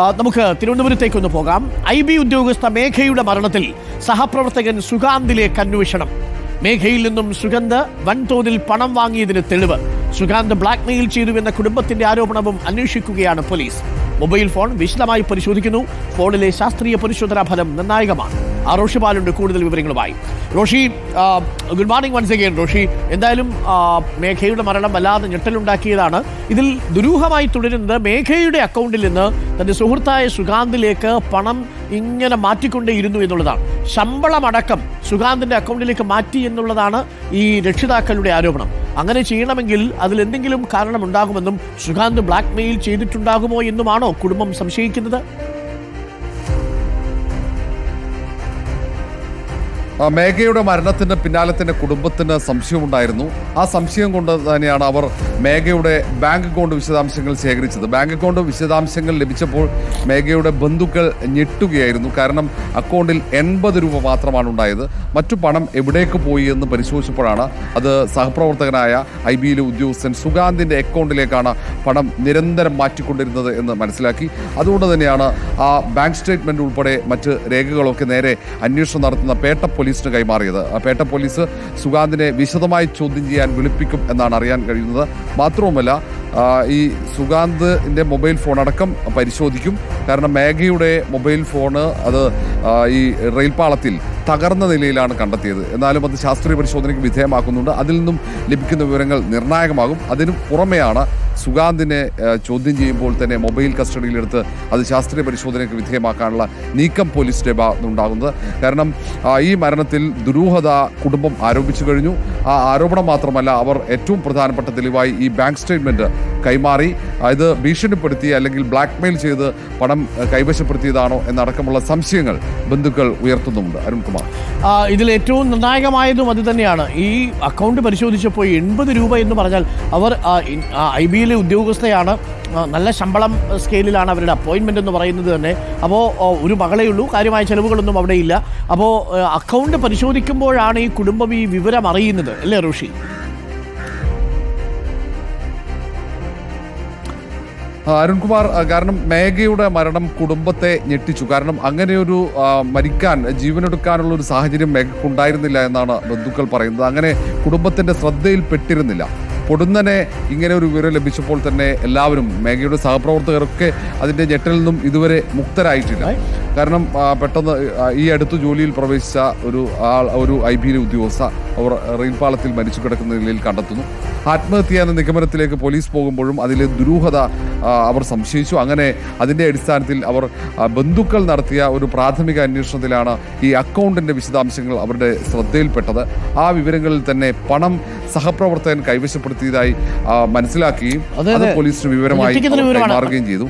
നമുക്ക് തിരുവനന്തപുരത്തേക്കൊന്ന് പോകാം. I B ഉദ്യോഗസ്ഥ മേഘയുടെ മരണത്തിൽ സഹപ്രവർത്തകൻ സുഗാന്തിലേക്ക് അന്വേഷണം. മേഘയിൽ നിന്നും സുഗന്ധ വൻതോതിൽ പണം വാങ്ങിയതിന് തെളിവ്. സുഗാന്ത് ബ്ലാക്ക്മെയിൽ ചെയ്തുവെന്ന കുടുംബത്തിന്റെ ആരോപണവും അന്വേഷിക്കുകയാണ് പോലീസ്. മൊബൈൽ ഫോൺ വിശദമായി പരിശോധിക്കുന്നു. ഫോണിലെ ശാസ്ത്രീയ പരിശോധനാ ഫലം നിർണായകമാണ്. ആ റോഷി ബാലുണ്ട് കൂടുതൽ വിവരങ്ങളുമായി. Roshi good morning once again Roshi. എന്തായാലും മേഘയുടെ മരണം വല്ലാതെ ഞെട്ടലുണ്ടാക്കിയതാണ്. ഇതിൽ ദുരൂഹമായി തുടരുന്നത് മേഘയുടെ അക്കൗണ്ടിൽ നിന്ന് തന്റെ സുഹൃത്തായ സുഗാന്തിലേക്ക് പണം ഇങ്ങനെ മാറ്റിക്കൊണ്ടേയിരുന്നു എന്നുള്ളതാണ്. ശമ്പളമടക്കം സുഗാന്തിന്റെ അക്കൗണ്ടിലേക്ക് മാറ്റി എന്നുള്ളതാണ് ഈ രക്ഷിതാക്കളുടെ ആരോപണം. അങ്ങനെ ചെയ്യണമെങ്കിൽ അതിൽ എന്തെങ്കിലും കാരണമുണ്ടാകുമെന്നും സുഗാന്ത് ബ്ലാക്ക്മെയിൽ ചെയ്തിട്ടുണ്ടാകുമോ എന്നുമാണോ കുടുംബം സംശയിക്കുന്നത്? മേഘയുടെ മരണത്തിന് പിന്നാലെ തന്നെ കുടുംബത്തിന് സംശയമുണ്ടായിരുന്നു. ആ സംശയം കൊണ്ട് തന്നെയാണ് അവർ മേഘയുടെ ബാങ്ക് അക്കൗണ്ട് വിശദാംശങ്ങൾ ശേഖരിച്ചത്. ബാങ്ക് അക്കൗണ്ട് വിശദാംശങ്ങൾ ലഭിച്ചപ്പോൾ മേഘയുടെ ബന്ധുക്കൾ ഞെട്ടുകയായിരുന്നു. കാരണം അക്കൗണ്ടിൽ എൺപത് രൂപ മാത്രമാണ് ഉണ്ടായത്. മറ്റു പണം എവിടേക്ക് പോയി എന്ന് പരിശോധിച്ചപ്പോഴാണ് അത് സഹപ്രവർത്തകനായ ഐ ബിയിലെ ഉദ്യോഗസ്ഥൻ സുഗാന്തിന്റെ അക്കൗണ്ടിലേക്കാണ് പണം നിരന്തരം മാറ്റിക്കൊണ്ടിരുന്നത് എന്ന് മനസ്സിലാക്കി. അതുകൊണ്ട് തന്നെയാണ് ആ ബാങ്ക് സ്റ്റേറ്റ്മെന്റ് ഉൾപ്പെടെ മറ്റ് രേഖകളൊക്കെ നേരെ അന്വേഷണം നടത്തുന്ന പേട്ട പോലീസിന് കൈമാറിയത്. പേട്ട പോലീസ് സുഗാന്തിനെ വിശദമായി ചോദ്യം ചെയ്യാൻ വിളിപ്പിക്കും എന്നാണ് അറിയാൻ കഴിയുന്നത്. മാത്രവുമല്ല ഈ സുഗാന്തിന്റെ മൊബൈൽ ഫോൺ അടക്കം പരിശോധിക്കും. കാരണം മേഘയുടെ മൊബൈൽ ഫോണ് അത് ഈ റെയിൽപാളത്തിൽ തകർന്ന നിലയിലാണ് കണ്ടെത്തിയത്. എന്നാലും അത് ശാസ്ത്രീയ പരിശോധനയ്ക്ക് വിധേയമാക്കുന്നുണ്ട്. അതിൽ നിന്നും ലഭിക്കുന്ന വിവരങ്ങൾ നിർണായകമാകും. അതിനു പുറമെയാണ് സുഗാന്തിനെ ചോദ്യം ചെയ്യുമ്പോൾ തന്നെ മൊബൈൽ കസ്റ്റഡിയിലെടുത്ത് അത് ശാസ്ത്രീയ പരിശോധനയ്ക്ക് വിധേയമാക്കാനുള്ള നീക്കം പോലീസിന്റെ ഭാഗത്തുനിന്നുണ്ടാകുന്നത് കാരണം ഈ മരണത്തിൽ ദുരൂഹത കുടുംബം ആരോപിച്ചു കഴിഞ്ഞു. ആ ആരോപണം മാത്രമല്ല അവർ ഏറ്റവും പ്രധാനപ്പെട്ട തെളിവായി ഈ ബാങ്ക് സ്റ്റേറ്റ്മെന്റ് കൈമാറി. അത് ഭീഷണിപ്പെടുത്തി അല്ലെങ്കിൽ ബ്ലാക്ക്മെയിൽ ചെയ്ത് പണം കൈവശപ്പെടുത്തിയതാണോ എന്നടക്കമുള്ള സംശയങ്ങൾ ബന്ധുക്കൾ ഉയർത്തുന്നുണ്ട് അരുൺകുമാർ. ഇതിൽ ഏറ്റവും നിർണായകമായതും അത് തന്നെയാണ്. ഈ അക്കൗണ്ട് പരിശോധിച്ചപ്പോൾ എൺപത് രൂപ എന്ന് പറഞ്ഞാൽ അവർ ഐ ബിയിലെ ഉദ്യോഗസ്ഥയാണ്. നല്ല ശമ്പളം സ്കെയിലിലാണ് അവരുടെ അപ്പോയിൻമെന്റ് എന്ന് പറയുന്നത് തന്നെ. അപ്പോൾ ഒരു മകളേ ഉള്ളൂ. കാര്യമായ ചിലവുകളൊന്നും അവിടെ ഇല്ല. അപ്പോൾ അക്കൗണ്ട് പരിശോധിക്കുമ്പോഴാണ് ഈ കുടുംബം ഈ വിവരം അറിയുന്നത്. അല്ലേ ഋഷി അരുൺകുമാർ കാരണം മേഘയുടെ മരണം കുടുംബത്തെ ഞെട്ടിച്ചു. കാരണം അങ്ങനെയൊരു മരിക്കാൻ ജീവനെടുക്കാനുള്ള ഒരു സാഹചര്യം മേഘക്കുണ്ടായിരുന്നില്ല എന്നാണ് ബന്ധുക്കൾ പറയുന്നത്. അങ്ങനെ കുടുംബത്തിന്റെ ശ്രദ്ധയിൽപ്പെട്ടിരുന്നില്ല. പൊടുന്നനെ ഇങ്ങനെ ഒരു വിവരം ലഭിച്ചപ്പോൾ തന്നെ എല്ലാവരും മേഘയുടെ സഹപ്രവർത്തകരൊക്കെ അതിന്റെ ഞെട്ടലിൽ നിന്നും ഇതുവരെ മുക്തരായിട്ടില്ല. കാരണം പെട്ടെന്ന് ഈ അടുത്ത് ജോലിയിൽ പ്രവേശിച്ച ഒരു ആൾ ഒരു ഐ ബി ഉദ്യോഗസ്ഥ അവർ റെയിൽപാളത്തിൽ മരിച്ചു കിടക്കുന്ന നിലയിൽ കണ്ടെത്തുന്നു. ആത്മഹത്യ എന്ന നിഗമനത്തിലേക്ക് പോലീസ് പോകുമ്പോഴും അതിലെ ദുരൂഹത അവർ സംശയിച്ചു. അങ്ങനെ അതിന്റെ അടിസ്ഥാനത്തിൽ അവർ ബന്ധുക്കൾ നടത്തിയ ഒരു പ്രാഥമിക അന്വേഷണത്തിലാണ് ഈ അക്കൗണ്ടിന്റെ വിശദാംശങ്ങൾ അവരുടെ ശ്രദ്ധയിൽപ്പെട്ടത്. ആ വിവരങ്ങളിൽ തന്നെ പണം സഹപ്രവർത്തകൻ കൈവശപ്പെടുത്തിയതായി മനസ്സിലാക്കുകയും അതെ. പോലീസിന് വിവരമായി. കൈമാറുകയും ചെയ്തു